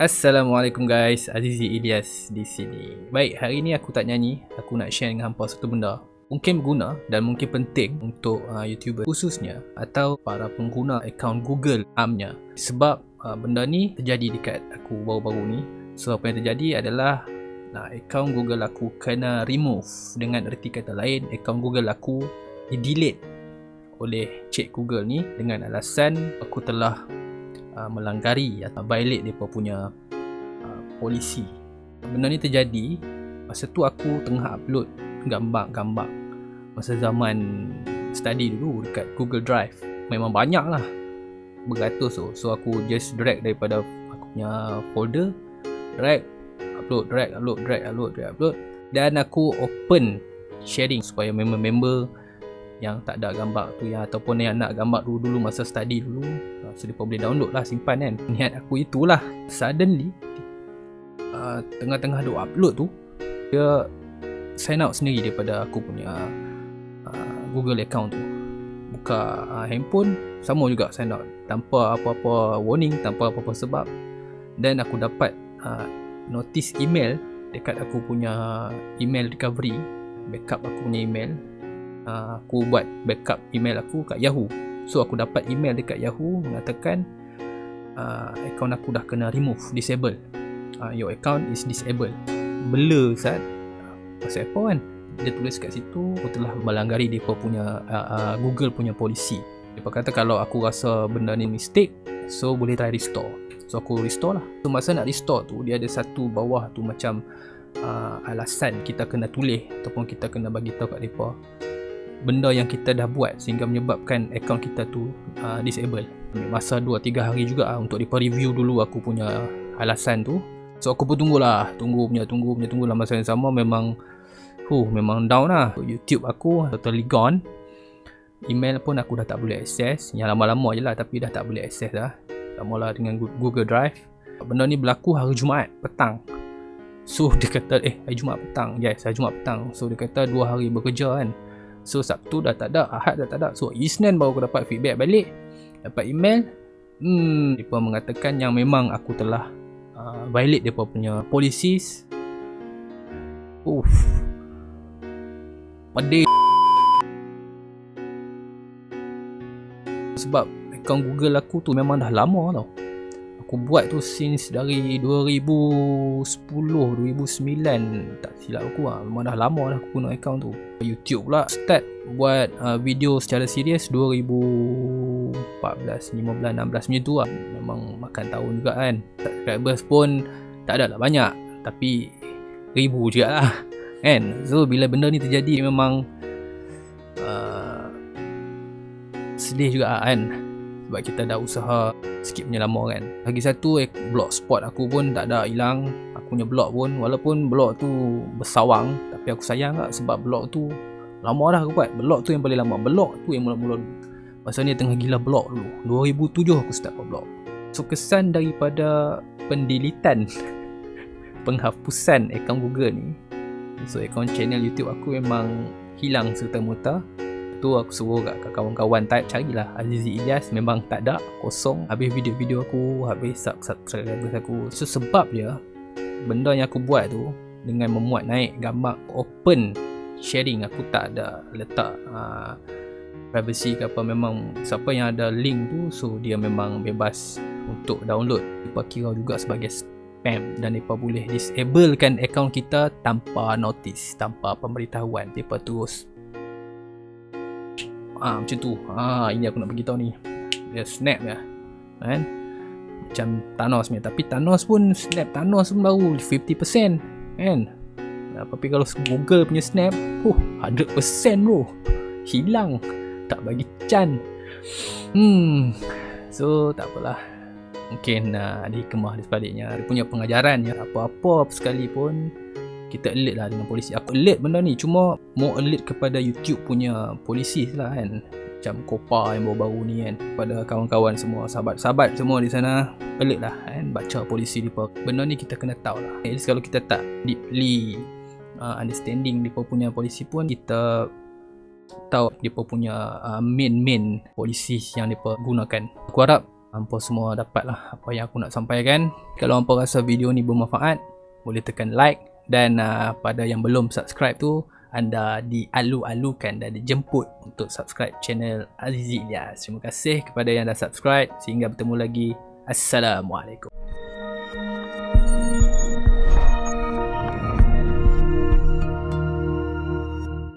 Assalamualaikum guys, Azizi Ilyas di sini. Baik, hari ni aku tak nyanyi, aku nak share dengan hampa satu benda. Mungkin berguna dan mungkin penting untuk uh, YouTuber khususnya atau para pengguna akaun Google amnya. Sebab uh, benda ni terjadi dekat aku baru-baru ni. So apa yang terjadi adalah nah, akaun Google aku kena remove dengan erti kata lain, akaun Google aku di delete oleh Cik Google ni dengan alasan aku telah uh, melanggari atau violate depa punya uh, polisi. Benda ni terjadi masa tu aku tengah upload gambar-gambar masa zaman study dulu dekat Google Drive. Memang banyak lah beratus tu. So aku just drag daripada aku punya folder drag upload drag upload drag upload drag upload dan aku open sharing supaya member-member yang tak ada gambar tu ya ataupun yang nak gambar dulu dulu masa study dulu uh, so dia boleh download lah simpan kan. Niat aku itulah. Suddenly uh, tengah-tengah duk upload tu dia sign out sendiri daripada aku punya uh, Google account tu. Buka uh, handphone sama juga sign out. Tanpa apa-apa warning tanpa apa-apa sebab. Dan aku dapat uh, notice email dekat aku punya email recovery backup aku punya email uh, aku buat backup email aku kat Yahoo. So aku dapat email dekat Yahoo mengatakan uh, account aku dah kena remove, disable. Uh, your account is disabled. Bela Ustaz. Pasal apa kan? Dia tulis kat situ aku telah melanggari depa punya uh, uh, Google punya polisi. Dia kata kalau aku rasa benda ni mistake, so boleh try restore. So aku restore lah. So masa nak restore tu dia ada satu bawah tu macam uh, alasan kita kena tulis ataupun kita kena bagi tahu kat depa benda yang kita dah buat sehingga menyebabkan akaun kita tu uh, disable. Masa 2-3 hari juga uh, untuk dipa review dulu aku punya alasan tu. So aku pun tunggulah. Tunggu punya tunggu punya tunggu lah masa yang sama. Memang huh, memang down lah. YouTube aku totally gone. Email pun aku dah tak boleh access. Yang lama-lama je lah tapi dah tak boleh access lah sama lah dengan Google Drive. Benda ni berlaku hari Jumaat petang. So dia kata eh hari Jumaat petang. Yes hari Jumaat petang. So dia kata dua hari bekerja kan So Sabtu dah tak ada Ahad dah tak ada. So Isnin baru aku dapat feedback balik. Dapat email. Hmm Mereka mengatakan yang memang aku telah uh, Violate mereka punya policies. Uff. Pedih. Sebab Akaun Google aku tu memang dah lama tau aku buat tu since dari 2010 2009 tak silap aku lah. Memang dah lama dah aku guna account tu. YouTube pula start buat uh, video secara serius 2014 15 16 macam tu lah. Memang makan tahun juga kan. Subscribers pun tak ada lah banyak. Tapi ribu juga lah kan? So bila benda ni terjadi memang uh, sedih juga lah, kan sebab kita dah usaha sikit punya lama kan. Lagi satu eh, blog spot aku pun tak ada hilang. Aku punya blog pun walaupun blog tu bersawang tapi aku sayang tak sebab blog tu lama dah aku buat. Blog tu yang paling lama. Blog tu yang mula-mula masa ni tengah gila blog dulu. 2007 aku start buat blog so kesan daripada pendilitan penghapusan akaun Google ni so akaun channel YouTube aku memang hilang serta-merta tu aku suruh kat kawan-kawan type carilah. Azizi Ilyas memang tak ada kosong. Habis video-video aku habis subscribers aku. So sebab dia benda yang aku buat tu dengan memuat naik gambar open sharing aku tak ada letak uh, privacy ke apa. Memang siapa yang ada link tu so dia memang bebas untuk download. Mereka kira juga sebagai spam dan mereka boleh disablekan account kita tanpa notice tanpa pemberitahuan. Mereka terus Ah macam tu. Ah ini aku nak bagi tahu ni. Dia snap ya. Kan? Macam Thanos ni tapi Thanos pun snap Thanos pun baru 50% kan. Tapi kalau Google punya snap, huh 100% bro. Hilang. Tak bagi can. Hmm. So tak apalah. Mungkin uh, dikemah di sebaliknya. Dia punya pengajaran ya. Apa-apa sekalipun kita alert lah dengan polisi. Aku alert benda ni cuma mau alert kepada YouTube punya polisi lah kan. Macam Kopa yang baru-baru ni kan. Kepada kawan-kawan semua sahabat-sahabat semua di sana alert lah kan baca polisi dia benda ni kita kena tahu lah. At least kalau kita tak deeply uh, understanding dia punya polisi pun kita tahu dia punya uh, main-main polisi yang dia gunakan. Aku harap hampa semua dapat lah apa yang aku nak sampaikan. Kalau hampa rasa video ni bermanfaat boleh tekan like dan uh, pada yang belum subscribe tu anda dialu-alukan dan dijemput untuk subscribe channel Azizi Ilyas. Terima kasih kepada yang dah subscribe. Sehingga bertemu lagi. Assalamualaikum.